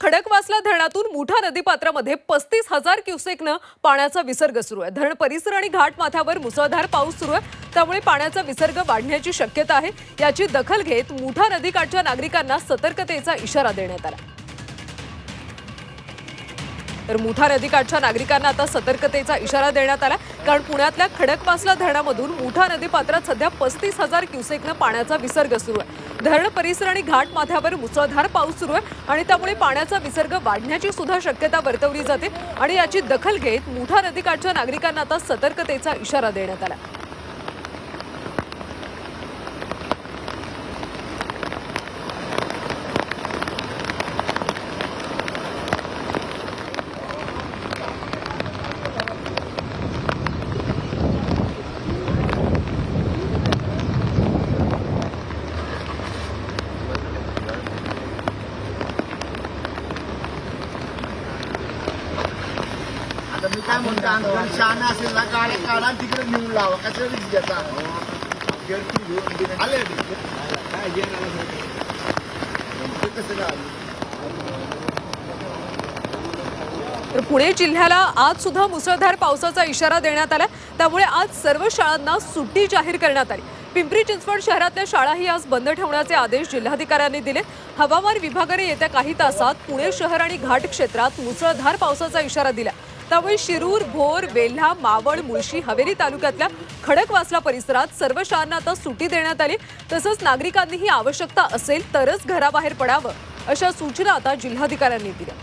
खडकवासला धरणातून मुठा नदीपात्रामध्ये पस्तीस हजार क्युसेकनं पाण्याचा विसर्ग सुरू आहे. धरण परिसर आणि घाट माथ्यावर मुसळधार पाऊस सुरू आहे. त्यामुळे पाण्याचा विसर्ग वाढण्याची शक्यता आहे. याची दखल घेत मुठा नदीकाठच्या नागरिकांना सतर्कतेचा इशारा देण्यात आला. तर मुठा नदीकाठच्या नागरिकांना आता सतर्कतेचा इशारा देण्यात आला. कारण पुण्यातल्या खडकपासला धरणामधून मुठा नदी पात्रात सध्या पस्तीस हजार क्युसेकनं पाण्याचा विसर्ग सुरू आहे. धरण परिसर आणि घाट माथ्यावर मुसळधार पाऊस सुरू आहे आणि त्यामुळे पाण्याचा विसर्ग वाढण्याची सुद्धा शक्यता वर्तवली जाते. आणि याची दखल घेत मुठा नदीकाठच्या नागरिकांना आता सतर्कतेचा इशारा देण्यात आला. काय म्हणतो आंदोलन शहाणा असेल ना गाड्या काढा तिकडे नेऊन लावा. कशा रिस्क घेता. आले कसं काय तर पुणे जिल्ह्याला आज सुद्धा मुसळधार पावसाचा इशारा देण्यात आला त्यामुळे आज सर्व शाळांना सुट्टी जाहीर करण्यात आली. पिंपरी चिंचवड शहरातल्या शाळाही आज बंद ठेवण्याचे आदेश जिल्हाधिकाऱ्यांनी दिले. हवामान विभागाने येत्या काही तासात पुणे शहर आणि घाट क्षेत्रात मुसळधार पावसाचा इशारा दिला. त्यामुळे शिरूर भोर वेल्हा मावळ मुळशी हवेरी तालुक्यातल्या खडकवासला परिसरात सर्व शाळांना आता सुटी देण्यात आली. तसंच नागरिकांनीही आवश्यकता असेल तरच घराबाहेर पडावं अशा सूचना आता जिल्हाधिकाऱ्यांनी दिल्या.